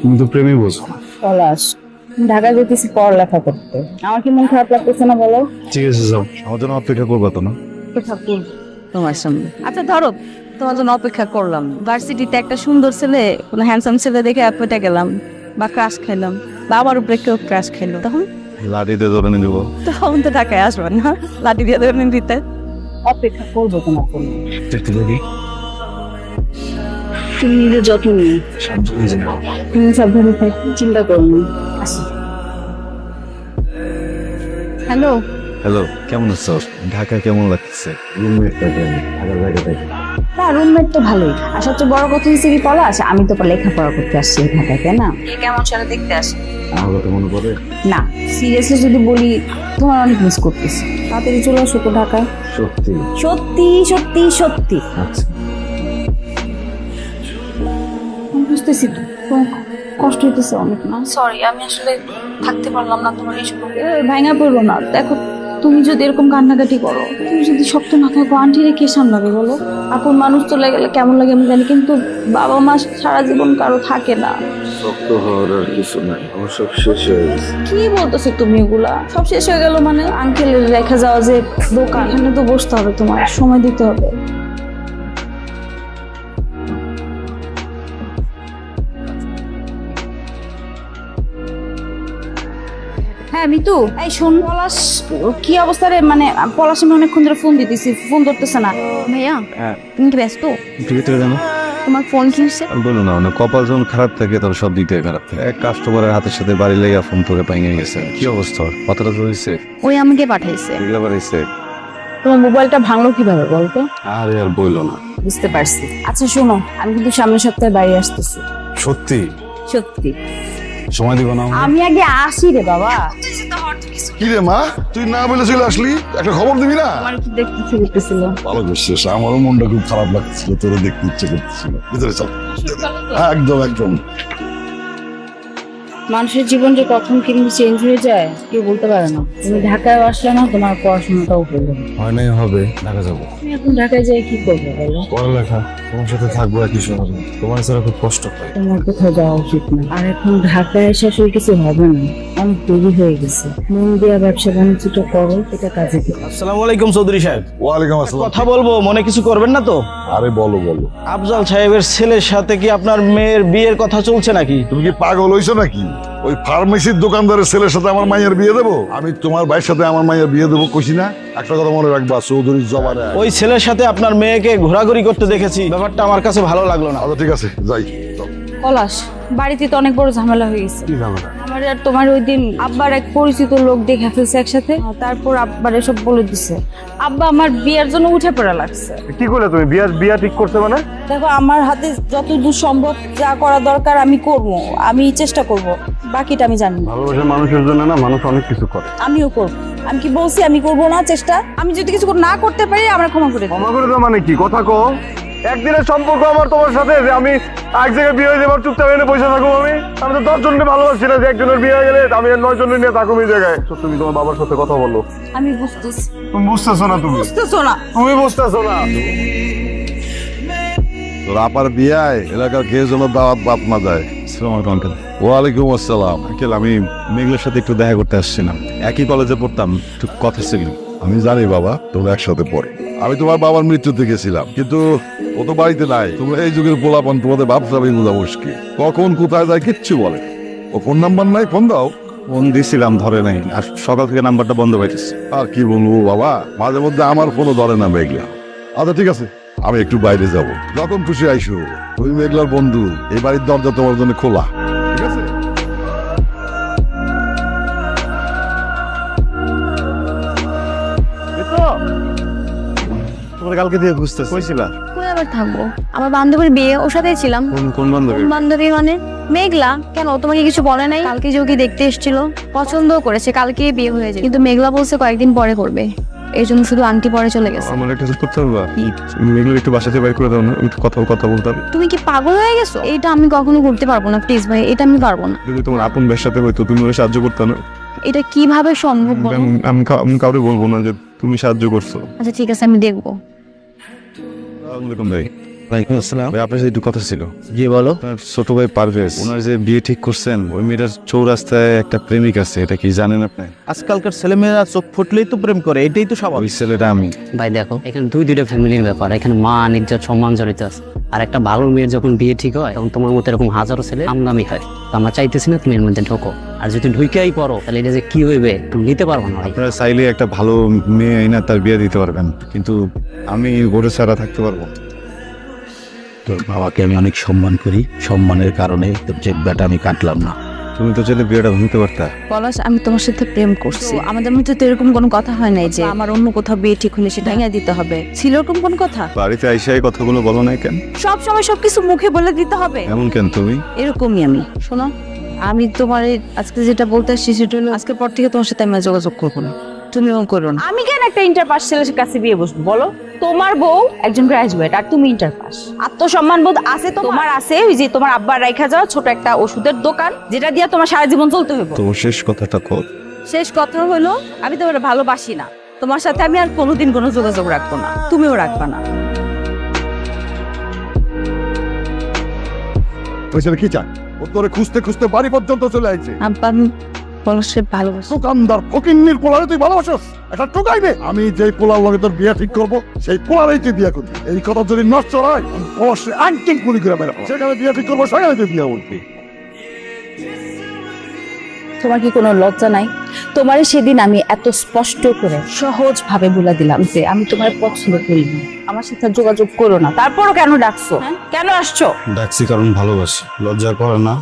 তুমি তো প্রেমই বোঝো। না পলাশ ঢাকা যেতেছি পড়ালেখা করতে। আমার কি মন খারাপ লাগতেছে না বলো? ঠিক আছে যাও। আমার জন্য অপেক্ষা করবা তো না? ঠাকুর তোমার সামনে। আচ্ছা ধরো তোমার জন্য অপেক্ষা করলাম। ভার্সিটিতে একটা সুন্দর ছেলে কোনো হ্যান্ডসাম ছেলে দেখে অ্যাপেটা গেলাম বা ক্রাশ খাইলাম বা আমার উপরে কেউ ক্রাশ খাইলো। তখন? লাঠিতে ধরে নিয়ে দেবো তখন তো ঢাকায় আসবেন না? লাঠি দিয়ে ধরে দিতে। অপেক্ষা করব তোমার জন্য। তুমি নিজের যত্ন নিয়ে সাবধানে তুমি সাবধানে থাকি চিন্তা করো না। হ্যালো। হ্যালো কেমন আছো? ঢাকা কেমন লাগছে? ঢাকার বাইরে থেকে। না রুমমেট তো ভালোই। আর সবচেয়ে বড় কথা হচ্ছে কি পলাশ আমি তো লেখাপড়া করতে আসছি ঢাকায় তাই না? কেমন সেটা দেখতে আসি? আমার কথা মনে পড়ে? না সিরিয়াসলি যদি বলি তোমার অনেক মিস করতেছি। তাড়াতাড়ি চলে আসো তো ঢাকায়। সত্যি? সত্যি সত্যি সত্যি। আচ্ছা। বুঝতেছি তো। কষ্ট হইতেছে অনেক না? সরি আমি আসলে থাকতে পারলাম না তোমার এই ভাঙা পড়ব না। দেখো তুমি যদি এরকম কান্নাকাটি করো তুমি যদি শক্ত না থাকো আন্টিরে কে সামলাবে বলো? আপন মানুষ চলে গেলে কেমন লাগে আমি জানি কিন্তু বাবা মা সারা জীবন কারও থাকে না। শক্ত হওয়ার আর কিছু নাই। আমার সব শেষ হয়ে গেছে। কি বলতেছো তুমি এগুলা? সব শেষ হয়ে গেল মানে আঙ্কেলের রেখে যাওয়া যে দোকান এখানে তো বসতে হবে তোমার সময় দিতে হবে। হ্যাঁ মিতু। এই শোন পলাশ কি অবস্থা রে? মানে পলাশ আমি অনেকক্ষণ ধরে ফোন দিতেছি ফোন ধরতেছে না। ভাইয়া হ্যাঁ। তুমি কি ব্যস্ত? ভিতরে জানো। তোমার ফোন কি হচ্ছে বলো না মানে কপাল যখন খারাপ থাকে তখন সব দিক থেকে খারাপ থাকে। এক কাস্টমারের হাতের সাথে বাড়ি লেগে ফোন তোকে পাইয়ে গেছে। কি অবস্থা ওর? কতটা তো হয়েছে ওই আমাকে পাঠাইছে। এগুলো তোমার মোবাইলটা ভাঙলো কীভাবে বলতো? আরে আর বইলো না। বুঝতে পারছি। আচ্ছা শোনো আমি কিন্তু সামনের সপ্তাহে বাড়ি আসতেছি। সত্যি? সত্যি। সময় দিব না? আমি আগে আসি রে বাবা। কি রে মা তুই না বলে চলে আসলি? একটা খবর দিবি না? আমার কি দেখতে ইচ্ছে করতেছিল ভালো করছিস আমারও মনটা খুব খারাপ লাগছিল তোরে দেখতে ইচ্ছে করতেছিল। ভিতরে চল। হ্যাঁ, একদম একদম। মানুষের জীবন যে কখন কিন্তু চেঞ্জ হয়ে যায় কেউ বলতে পারে না। তুমি ঢাকায় আসলে না তোমার পড়াশোনাটাও করবে হয় নাই হবে ঢাকা যাব। তুমি এখন ঢাকায় যাই কি করবে বলো? পড়ালেখা তোমার সাথে থাকব একই শহরে তোমার ছাড়া খুব কষ্ট পাই তোমার কোথাও যাওয়া উচিত না। আর এখন ঢাকায় এসে আসলে কিছু হবে না। অনেক দেরি হয়ে গেছে। মন ব্যবসা বাণিজ্যটা করো এটা কাজে দেবে। আসসালামু আলাইকুম চৌধুরী সাহেব। ওয়ালাইকুম আসসালাম। কথা বলব মনে কিছু করবেন না তো? আরে বলো বলো। আফজাল সাহেবের ছেলের সাথে কি আপনার মেয়ের বিয়ের কথা চলছে নাকি? তুমি কি পাগল হইছো নাকি? ওই ফার্মেসির দোকানদারের ছেলের সাথে আমার মায়ের বিয়ে দেবো? আমি তোমার ভাইয়ের সাথে আমার মায়ের বিয়ে দেবো কইছি না? একটা কথা মনে রাখবা চৌধুরী জবান ওই ছেলের সাথে আপনার মেয়েকে ঘোরাঘুরি করতে দেখেছি। ব্যাপারটা আমার কাছে ভালো লাগল না। আচ্ছা ঠিক আছে যাই। পলাশ বাড়িতে তো অনেক বড় ঝামেলা হয়ে গেছে। কি ঝামেলা? আমার আর তোমার ওই দিন আব্বার এক পরিচিত লোক দেখে ফেলছে একসাথে। তারপর আব্বার এসব বলে দিছে। আব্বা আমার বিয়ার জন্য উঠে পড়া লাগছে। কি করলে তুমি? বিয়া বিয়া ঠিক করছে মানে? দেখো আমার হাতে যতদূর সম্ভব যা করা দরকার আমি করব। আমি চেষ্টা করব। বাকিটা আমি জানি ভালোবাসার মানুষের জন্য না মানুষ অনেক কিছু করে। আমিও করব। আমি কি বলছি আমি করব না চেষ্টা? আমি যদি কিছু না করতে পারি আমরা ক্ষমা করে ক্ষমা করে দেওয়া মানে কি? কথা কো একদিনের সম্পর্ক আমার তোমার সাথে যে আমি এক জায়গায় বিয়ে হয়ে যাবার চুপচাপ এনে বসে থাকব আমি। আমি তো দশ জনকে ভালোবাসি না যে একজনের বিয়ে হয়ে গেলে আমি আর নয় জনের নিয়ে থাকুম এই জায়গায়। তো তুমি তোমার বাবার সাথে কথা বলো। আমি বুঝতেছি। তুমি বুঝতেছো না তুমি? বুঝতেছো না। তুমি বুঝতেছো না? তোর আপার বিয়ায় এলাকার দাওয়াত না যায় আসসালামু আলাইকুম আঙ্কেল ওয়ালাইকুম আসসালাম। আঙ্কেল আমি মেঘলের সাথে একটু দেখা করতে আসছিলাম। একই কলেজে পড়তাম একটু কথা ছিল। আমি জানি বাবা তোমরা একসাথে পড়ে। আমি তোমার বাবার মৃত্যুতে গেছিলাম কিন্তু ও তো বাড়িতে নাই। তোমরা এই যুগের পোলাপন তোমাদের ভাবতে হবে বোঝা মুশকিল। কখন কোথায় যায় কিচ্ছু বলে ও ফোন নাম্বার নাই ফোন দাও। ফোন দিছিলাম ধরে নাই। আর সকাল থেকে নাম্বারটা বন্ধ পাইতেছে আর কি বলব বাবা? মাঝে মধ্যে আমার ফোনও ধরে না মেঘলা। আচ্ছা ঠিক আছে। আমি একটু বাইরে যাব। যখন খুশি আইসো। তুমি মেঘলার বন্ধু। এই বাড়ির দরজা তোমার জন্য খোলা। কালকে দিয়ে কইছিলা? কই আবার থাকব? আমার বান্ধবীর বিয়ে ওর সাথেই ছিলাম। কোন কোন বান্ধবী বান্ধবী মানে? মেঘলা। কেন? ও তোমাকে কিছু বলে নাই? কালকে যে দেখতে এসেছিল পছন্দও করেছে কালকে বিয়ে হয়ে যায়। কিন্তু মেঘলা বলছে কয়েকদিন পরে করবে। এই জন্য শুধু আন্টি পরে চলে গেছে। আমার একটা হেল্প করতে পারবা মেঘলা একটু বাসাতে বাইর করে দাও না একটু কথা কথা বলতাম তুমি কি পাগল হয়ে গেছো? এটা আমি কখনো করতে পারব না প্লিজ ভাই এটা আমি পারব না। যদি তোমার আপন বেশ সাথে হইতো তুমি ওরা সাহায্য করতে না? এটা কীভাবে সম্ভব আমি- আমি কাউরে বলব না যে তুমি সাহায্য করছ। আচ্ছা ঠিক আছে আমি দেখব। আসসালামু আলাইকুম ভাই ওয়ালাইকুম আসসালাম। ভাই আপনার সাথে একটু কথা ছিল। জি বলো। আপনার ছোট ভাই পারভেজ ওনার যে বিয়ে ঠিক করছেন ওই মেয়েটার চৌরাস্তায় একটা প্রেমিক আছে এটা কি জানেন আপনি? আজকালকার ছেলেমেয়েরা চোখ ফুটলেই তো প্রেম করে এটাই তো ওই স্বাভাবিক ছেলেটা আমি। ভাই দেখো এখানে দুই দুইটা ফ্যামিলির ব্যাপার এখানে মা ইজ্জত সম্মান জড়িত আছে। আর একটা ভালো মেয়ের যখন বিয়ে ঠিক হয় তখন তোমার মতো এরকম হাজারো ছেলে আমদামি হয় তো আমরা চাইতেছি না তুমি এর মধ্যে ঢোকো। আর যদি ঢুকেই পড়ো তাহলে এটা যে কি হইবে তুমি নিতে পারব না ভাই। আপনারা চাইলে একটা ভালো মেয়ে আইনা তার বিয়ে দিতে পারবেন কিন্তু আমি গরু ছাড়া থাকতে পারব। তোর বাবাকে আমি অনেক সম্মান করি। সম্মানের কারণে তোর চেকবাটা আমি কাটলাম না। তুমি তো চাইলে বিয়েটা ভাঙতে পারতা। পলাশ আমি তোমার সাথে প্রেম করছি। আমাদের মধ্যে তো এরকম কোনো কথা হয় নাই যে আমার অন্য কোথাও বিয়ে ঠিক হলে সেটা ভেঙে দিতে হবে। ছিল এরকম কোনো কথা? বাড়িতে আইসা এই কথাগুলো বলো নাই কেন? সব সময় সবকিছু মুখে বলে দিতে হবে। এমন কেন তুমি? এরকমই আমি। শোনো আমি তোমার আজকে যেটা বলতে আসছি সেটা হলো আজকের পর থেকে তোমার সাথে আমি আর যোগাযোগ করব না। তুমিও করো না আমি কেন একটা ইন্টার পাস ছেলের কাছে বিয়ে বসবো? বলো। তোমার বউ একজন গ্রাজুয়েট আর তুমি ইন্টার পাস আত্মসম্মান বোধ আছে তো তোমার আছে ওই যে তোমার আব্বার রাইখা যাওয়া ছোট একটা ওষুধের দোকান যেটা দিয়ে তোমার সারা জীবন চলতে হইব। তোমার শেষ কথাটা কর শেষ কথা হলো আমি তোমার ভালোবাসি না। তোমার সাথে আমি আর কোনোদিন কোনো যোগাযোগ রাখব না। তুমিও রাখবা না। ওই ছেলে কি চায়? ও তোরে খুঁজতে খুঁজতে বাড়ি পর্যন্ত চলে আইছে। আব্বা আমি পলাশের ভালোবাসি। দোকানদার ফকিন্নির পোলারে তুই ভালোবাসস? এটা টোকাইবে আমি যেই পোলার লগে তোর বিয়ে ঠিক করব সেই পোলারেই তুই বিয়ে করবি। এই কথা যদি নষ্ট হয় আংটিং গুলি করে সেখানে বিয়ে ঠিক করব সেখানে তুই বিয়ে উঠবি তোমার কি কোনো লজ্জা নাই? তোমারে সেদিন আমি এত স্পষ্ট করে সহজ ভাবে বলে দিলাম যে আমি তোমার পছন্দ করি না। আমার সাথে যোগাযোগ করো না। তারপরও কেন ডাকছো? হ্যাঁ? কেন আসছো? ডাকছি কারণ ভালোবাসি। লজ্জা করে না।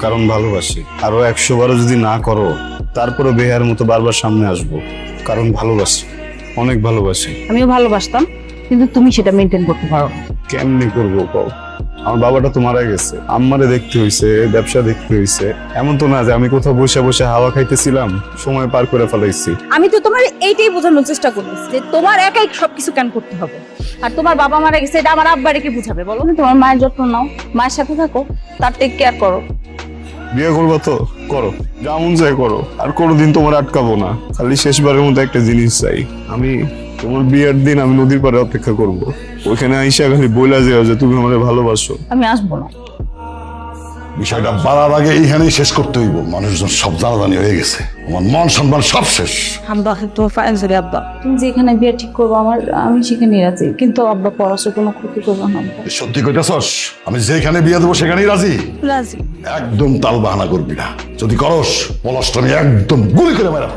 কারণ ভালোবাসি। আরও একশো বারো যদি না করো তারপরে বেহার মতো বারবার সামনে আসব। কারণ ভালোবাসি। অনেক ভালোবাসি। আমিও ভালোবাসতাম কিন্তু তুমি সেটা মেনটেন করতে পারো না। কেমনি করব কও আমার বাবাটা তো মারা গেছে। আম্মারে দেখতে হইছে ব্যবসা দেখতে হইছে। এমন তো না যে আমি কোথাও বসে বসে হাওয়া খাইতেছিলাম সময় পার করে ফেলাইছি। আমি তো তোমার এইটাই বোঝানোর চেষ্টা করতেছি যে তোমার একাই সবকিছু কেন করতে হবে? আর তোমার বাবা মারা গেছে এটা আমার আব্বারে কি বুঝাবে বলো? তোমার মায়ের যত্ন নাও। মায়ের সাথে থাকো তার টেক কেয়ার করো। বিয়ে করব তো? করো। যেমন চাই করো। আর কোনোদিন তোমার আটকাবো না। খালি শেষবারের মতো একটা জিনিস চাই। আমি তোমার বিয়ের দিন আমি নদীর পাড়ে অপেক্ষা করব। ওইখানে আইসা খালি বইলা যেও যে তুমি আমাকে ভালোবাসো। আমি আসব না। বিষয়টা বাড়ার আগে এইখানেই শেষ করতে হইব। মানুষজন সব জানাজানি হয়ে গেছে। আমার মান সম্মান সব শেষ। আব্বা তোমার ফাইন সরি আব্বা। তুমি যেখানে বিয়ে ঠিক করব আমার আমি সেখানে রাজি। কিন্তু আব্বা পড়াশো কোনো ক্ষতি করব না। সত্যি কইতাছস? আমি যেখানে বিয়ে দেবো সেখানেই রাজি? রাজি। একদম তাল বাহানা করবি না। যদি করস পলাশটা আমি একদম গুলি করে মেরা